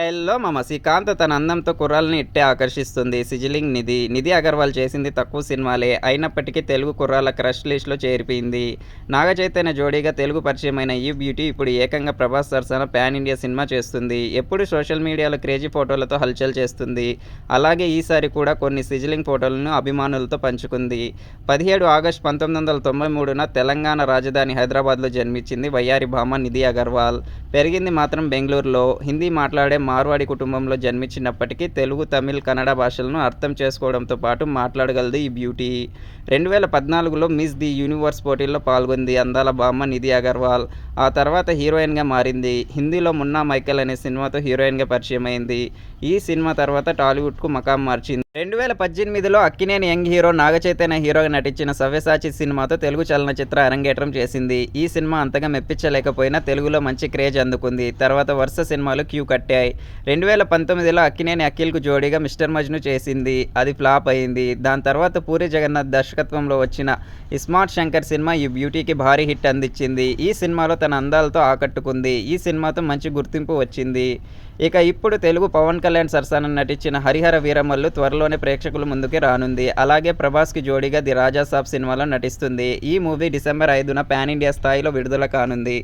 స్టైల్లో మామ శ్రీకాంత్ తన అందంతో కుర్రాల్ని ఇట్టే ఆకర్షిస్తుంది. సిజిలింగ్ నిధి నిధి అగర్వాల్ చేసింది తక్కువ సినిమాలే. అయినప్పటికీ తెలుగు కుర్రాల క్రష్ లిస్ట్లో చేరిపోయింది. నాగ చైతన్య జోడీగా తెలుగు పరిచయమైన ఈ బ్యూటీ ఇప్పుడు ఏకంగా ప్రభాస్ సరసన పాన్ ఇండియా సినిమా చేస్తుంది. ఎప్పుడు సోషల్ మీడియాలో క్రేజీ ఫోటోలతో హల్చల్ చేస్తుంది. అలాగే ఈసారి కూడా కొన్ని సిజిలింగ్ ఫోటోలను అభిమానులతో పంచుకుంది. పదిహేడు ఆగస్టు పంతొమ్మిది వందల తొంభై మూడున తెలంగాణ రాజధాని హైదరాబాద్లో జన్మించింది వయ్యారి భామ నిధి అగర్వాల్. పెరిగింది మాత్రం బెంగళూరులో. హిందీ మాట్లాడే మార్వాడి కుటుంబంలో జన్మించినప్పటికీ తెలుగు తమిళ్ కన్నడ భాషలను అర్థం చేసుకోవడంతో పాటు మాట్లాడగలదు ఈ బ్యూటీ. రెండు వేల పద్నాలుగులో మిస్ ది యూనివర్స్ పోటీల్లో పాల్గొంది అందాల బామ్మ నిధి అగర్వాల్. ఆ తర్వాత హీరోయిన్గా మారింది. హిందీలో మున్నా మైకెల్ అనే సినిమాతో హీరోయిన్గా పరిచయం అయింది. ఈ సినిమా తర్వాత టాలీవుడ్కు మకాం మార్చింది. రెండు వేల పద్దెనిమిదిలో అక్కినేని యంగ్ హీరో నాగచైతన్య హీరోగా నటించిన సవ్యసాచి సినిమాతో తెలుగు చలనచిత్ర అరంగేట్రం చేసింది. ఈ సినిమా అంతగా మెప్పించలేకపోయినా తెలుగులో మంచి క్రేజ్ అందుకుంది. తర్వాత వరుస సినిమాలు క్యూ కట్టాయి. రెండు వేల పంతొమ్మిదిలో అక్కినేని అఖిల్కు జోడీగా మిస్టర్ మజ్ను చేసింది. అది ఫ్లాప్ అయింది. దాని తర్వాత పూరి జగన్నాథ్ దర్శకత్వంలో వచ్చిన ఇస్మార్ట్ శంకర్ సినిమా ఈ బ్యూటీకి భారీ హిట్ అందించింది. ఈ సినిమాలో తన అందాలతో ఆకట్టుకుంది. ఈ సినిమాతో మంచి గుర్తింపు వచ్చింది. ఇక ఇప్పుడు తెలుగు పవన్ కళ్యాణ్ సరసన నటించిన హరిహర వీరమల్లు త్వరలోనే ప్రేక్షకుల ముందుకి రానుంది. అలాగే ప్రభాస్కి జోడీగా ది రాజా సాబ్ సినిమాలో నటిస్తుంది. ఈ మూవీ డిసెంబర్ ఐదున పాన్ ఇండియా స్థాయిలో విడుదల కానుంది.